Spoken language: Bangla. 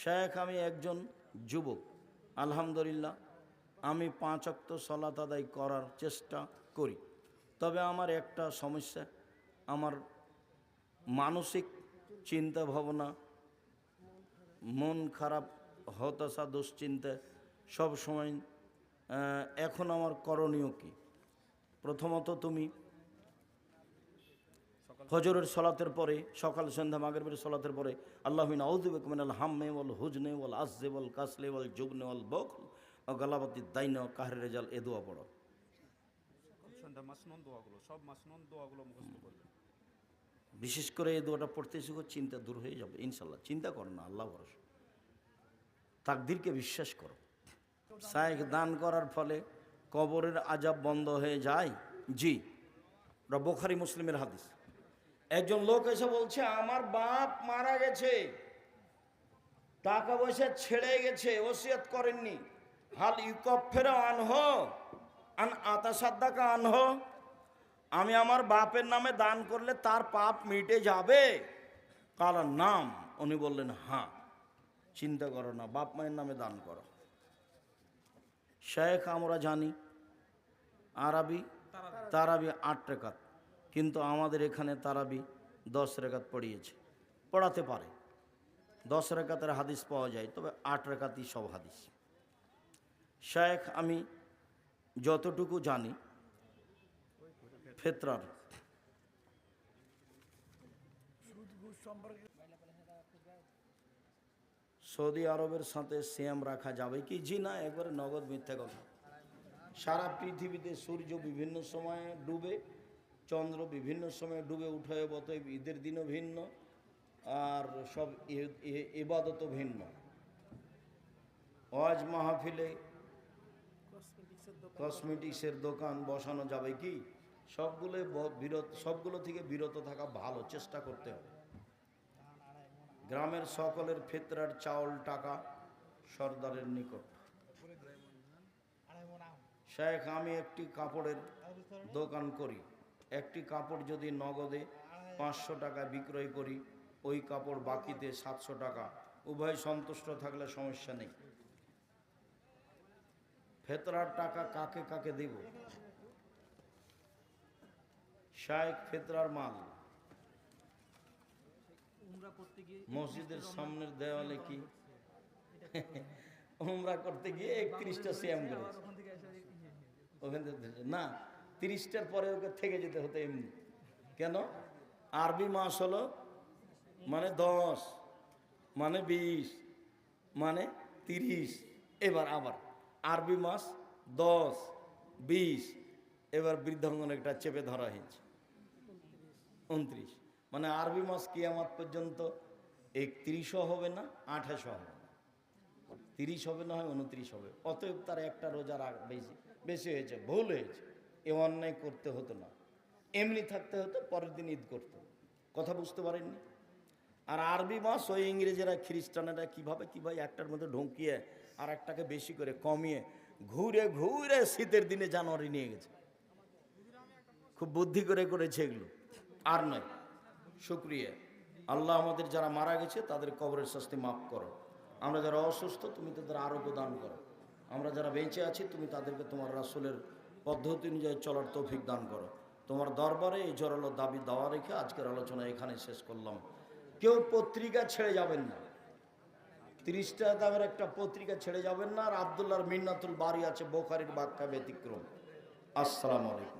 শেখ, আমি একজন যুবক, আলহামদুলিল্লাহ। আমি পাঁচ অক্ত সলাত আদায় করার চেষ্টা করি। তবে আমার একটা সমস্যা, আমার মানসিক চিন্তা ভাবনা মন খারাপ, হতাশা, দুশ্চিন্তা সব সময় এখন আমার করণীয় কি? প্রথমত তুমি ফজরের সলাতের পরে সকাল সন্ধ্যা মাগরবের সলাতের পরে আল্লাহিন আউদ্দিক মিনাল হাম্মে ওয়াল হুজনে ওয়াল আসজে ওয়াল কাসলে ওয়াল জুবনে ওয়াল বখল ও গালাবাতি দাইন কাহের রেজাল এ দোয়া পড়ো। সন্ধ্যা মাসনন দোয়াগুলো সব মাসনন দোয়াগুলো মুখস্থ বিশেষ করে এই দোয়াটা পড়তে শিখো চিন্তা দূর হয়ে যাবে ইনশাল্লাহ চিন্তা করো না আল্লাহ ভরসা। তাকদিরকে বিশ্বাস করো। সাইক দান করার ফলে কবরের আজাব বন্ধ হয়ে যায়। জি বোখারি মুসলিমের হাদিস। একজন লোক এসে বলছে, আমার বাপ মারা গেছে। টাকা পয়সা ছেড়ে গেছে, ওসিয়ত করেননি। হাল ইউকফের আনহ, আন আতা সাদ্দাকা আনহ। আমি আমার বাপের নামে দান করলে তার পাপ মিটে যাবে? কালার নাম, উনি বললেন হ্যাঁ চিন্তা করো না, বাপ মায়ের নামে দান করো। শেখ আমরা জানি, আরবি, তারাবি আট রেখাত। কিন্তু আমাদের এখানে তারাবি দশ রেখাত পড়িয়েছে, পড়াতে পারে। দশ রেখাতের হাদিস পাওয়া যায়, তবে আট রেখাতই সব হাদিস। শেখ, আমি যতটুকু জানি, ফেতরার। সৌদি আরবের সাথে সিয়াম রাখা যাবে কি? জি না, একবারে নগদ মিথ্যা কথা। সারা পৃথিবীতে সূর্য বিভিন্ন সময়ে ডুবে চন্দ্র বিভিন্ন সময়ে ডুবে উঠে বত ঈদের দিনও ভিন্ন আর সব ইবাদতও ভিন্ন। ওয়াজ মাহফিলে কসমেটিক্সের দোকান বসানো যাবে কি? সবগুলো বিরত, সবগুলো থেকে বিরত থাকা ভালো, চেষ্টা করতে হবে। গ্রামের সকলের ফেতরার চাউল টাকা সর্দারের নিকট। শেখ, আমি একটি কাপড়ের দোকান করি। একটি কাপড় যদি নগদে পাঁচশো টাকা বিক্রয় করি ওই কাপড় বাকিতে সাতশো টাকা। উভয় সন্তুষ্ট থাকলে সমস্যা নেই। ফেতরার টাকা কাকে কাকে দেব? শায়েক ফেতরার মাল। মসজিদের সামনের দেওয়ালে কি? উমরা করতে গিয়ে একত্রিশটা সিয়াম করেছে। ওখান থেকে না তিরিশটার পরে ওকে থেকে যেতে হতো এমনি। কেন? আরবি মাস হলো মানে দশ মানে বিশ মানে তিরিশ, এবার আবার। আরবি মাস দশ, বিশ, এবার বৃদ্ধাঙ্গন একটা চেপে ধরা হয়েছে। উনত্রিশ। মানে আরবি মাস কিয়ামাত পর্যন্ত একত্রিশও হবে না, আঠাশও হবে না। তিরিশ হবে না হয় উনত্রিশ হবে। অতএব তার একটা রোজার বেশি বেশি হয়েছে, ভুল হয়েছে। এ অন্যায় করতে হতো না। এমনি থাকতে হতো, পরের দিন ঈদ করত। কথা বুঝতে পারেননি? আর আরবি মাস, ওই ইংরেজেরা, খ্রিস্টানেরা কীভাবে কীভাবে একটার মধ্যে ঢুকিয়ে আর একটাকে বেশি করে কমিয়ে ঘুরে ঘুরে শীতের দিনে জানুয়ারি নিয়ে গেছে। খুব বুদ্ধি করে করেছে এগুলো। আর নয়, শুক্রিয়া। আল্লাহ আমাদের যারা মারা গেছে, তাদের কবরের শাস্তি মাফ করো। আমরা যারা অসুস্থ, তুমি তাদের আরোগ্য দান করো। আমরা যারা বেঁচে আছি, তুমি তাদেরকে তোমার রাসুলের পদ্ধতি অনুযায়ী চলার তৌফিক দান করো। তোমার দরবারে এই জোরালো দাবি দেওয়া রেখে আজকের আলোচনা এখানে শেষ করলাম। কেউ পত্রিকা ছেড়ে যাবেন না। তিরিশটা দামের একটা পত্রিকা ছেড়ে যাবেন না। আর আবদুল্লাহর মিন্নাতুল বাড়ি আছে বোখারির বাক্যা ব্যতিক্রম। আসসালামু আলাইকুম।